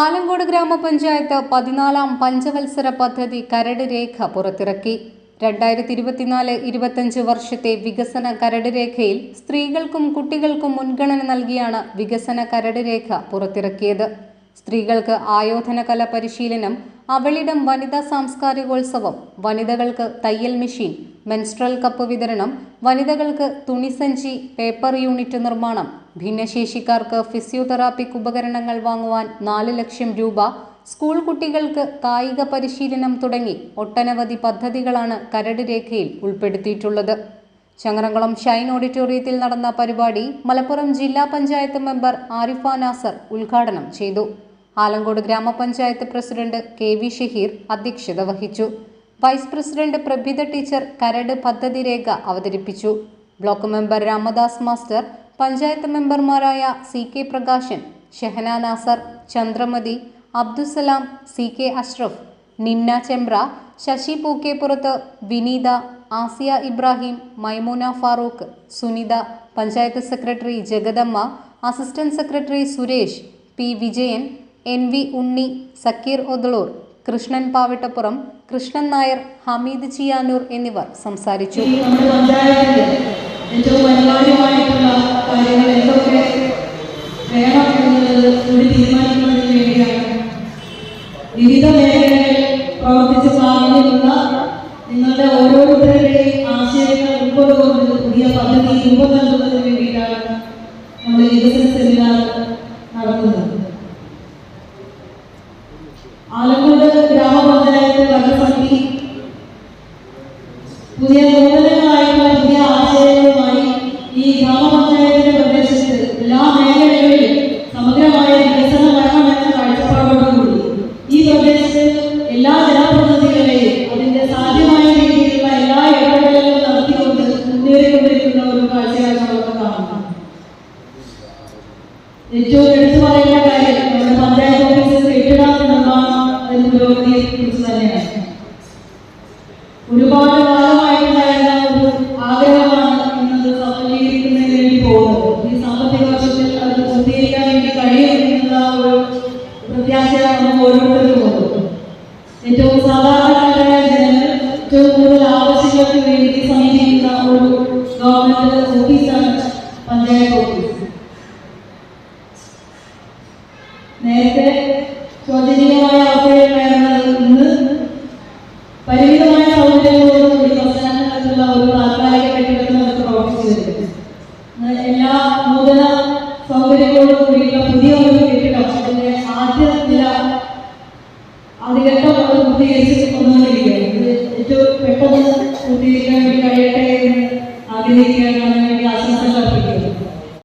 ആലങ്കോട് ഗ്രാമപഞ്ചായത്ത് പതിനാലാം പഞ്ചവത്സര പദ്ധതി കരട് രേഖ പുറത്തിറക്കി. രണ്ടായിരത്തി ഇരുപത്തിനാല് ഇരുപത്തഞ്ച് വർഷത്തെ വികസന കരട് രേഖയിൽ സ്ത്രീകൾക്കും കുട്ടികൾക്കും മുൻഗണന നൽകിയാണ് വികസന കരട് രേഖ പുറത്തിറക്കിയത്. സ്ത്രീകൾക്ക് ആയോധന കല പരിശീലനം അവളിടം വനിതാ സാംസ്കാരികോത്സവം വനിതകൾക്ക് തയ്യൽ മെഷീൻ മെൻസ്ട്രൽ കപ്പ് വിതരണം വനിതകൾക്ക് തുണിസഞ്ചി പേപ്പർ യൂണിറ്റ് നിർമ്മാണം ഭിന്നശേഷിക്കാർക്ക് ഫിസിയോതെറാപ്പിക് ഉപകരണങ്ങൾ വാങ്ങുവാൻ നാല് ലക്ഷം രൂപ സ്കൂൾ കുട്ടികൾക്ക് കായിക പരിശീലനം തുടങ്ങി ഒട്ടനവധി പദ്ധതികളാണ് കരട് രേഖയിൽ ഉൾപ്പെടുത്തിയിട്ടുള്ളത്. ചങ്ങരംകുളം ഷൈൻ ഓഡിറ്റോറിയത്തിൽ നടന്ന പരിപാടി മലപ്പുറം ജില്ലാ പഞ്ചായത്ത് മെമ്പർ ആരിഫ നാസർ ഉദ്ഘാടനം ചെയ്തു. ആലങ്കോട് ഗ്രാമപഞ്ചായത്ത് പ്രസിഡന്റ് കെ വി ഷഹീർ അധ്യക്ഷത വഹിച്ചു. വൈസ് പ്രസിഡന്റ് പ്രഭിത ടീച്ചർ കരട് പദ്ധതി രേഖ അവതരിപ്പിച്ചു. Block member Ramadas master panchayat മെമ്പർമാരായ C K Prakashan Shehana Nasar Chandramathi Abdussalam C K Ashraf Nimna Chembra Sasi Pookkeppurath Vineetha Asiya Ibrahim Maimoona Farooq Sunitha panchayat secretary Jagadamma assistant secretary Suresh P Vijayan N V Unni Sakkeer Othalur Krishnan Pavittappuram Krishnan Nair Hameed Chiyanur എന്നിവർ സംസാരിച്ചു. ഏറ്റവും അനിവാര്യമായിട്ടുള്ള കാര്യങ്ങൾ എന്തൊക്കെ വേണം എന്നുള്ളത് കൂടി തീരുമാനിക്കുന്നതിന് വേണ്ടിയാണ് വിവിധ മേഖലകളിൽ പ്രവർത്തിച്ച് പ്രാവീണ്യമുള്ള നിങ്ങളുടെ ഓരോരുത്തരുടെയും ആശയങ്ങൾ ഉൾക്കൊണ്ടുകൊണ്ട് പുതിയ പദ്ധതി രൂപം നൽകുന്നതിന് വേണ്ടിയിട്ടാണ് നമ്മൾ വികസന സെമിനാർ നടത്തുന്നത്. ആലങ്കോട് ഗ്രാമപഞ്ചായത്ത് ഭരണസമിതി പുതിയ ഏറ്റവും എടുത്തു പറയുന്ന കാര്യം നമ്മുടെ പഞ്ചായത്ത് ഓഫീസിൽ കെട്ടിട നിർമ്മാണം പുരോഗതിയെ കുറിച്ച് തന്നെയാണ്. ഒരുപാട് കാലമായിട്ടുണ്ടായിരുന്ന ഒരു ആഗ്രഹമാണ് ഇന്നത് സഫലീകരിക്കുന്നതിന് വേണ്ടി പോകുന്നത്. ഈ സാമ്പത്തിക വർഷത്തിൽ അത് പൂർത്തീകരിക്കാൻ വേണ്ടി ഒരു പ്രത്യാശ നമുക്ക് ഓരോരുത്തർക്കും ഉണ്ട് ഏറ്റവും സാധാരണക്കാരായ ജനങ്ങൾ ഏറ്റവും കൂടുതൽ ആവശ്യങ്ങൾക്ക് വേണ്ടി സമീപിക്കുന്ന ഒരു ഗവൺമെന്റ് ഓഫീസാണ് പഞ്ചായത്ത് ഓഫീസ്. എല്ലാ നൂതന സൗകര്യങ്ങളോടും കൂടിയുള്ള പുതിയ ഒരു കെട്ടിടം അതിന്റെ ആദ്യ നില ഇത് ഏറ്റവും പെട്ടെന്ന് പൂർത്തീകരിക്കാൻ വേണ്ടി കഴിയട്ടെ എന്ന് ആഗ്രഹിക്കുകയാണ്.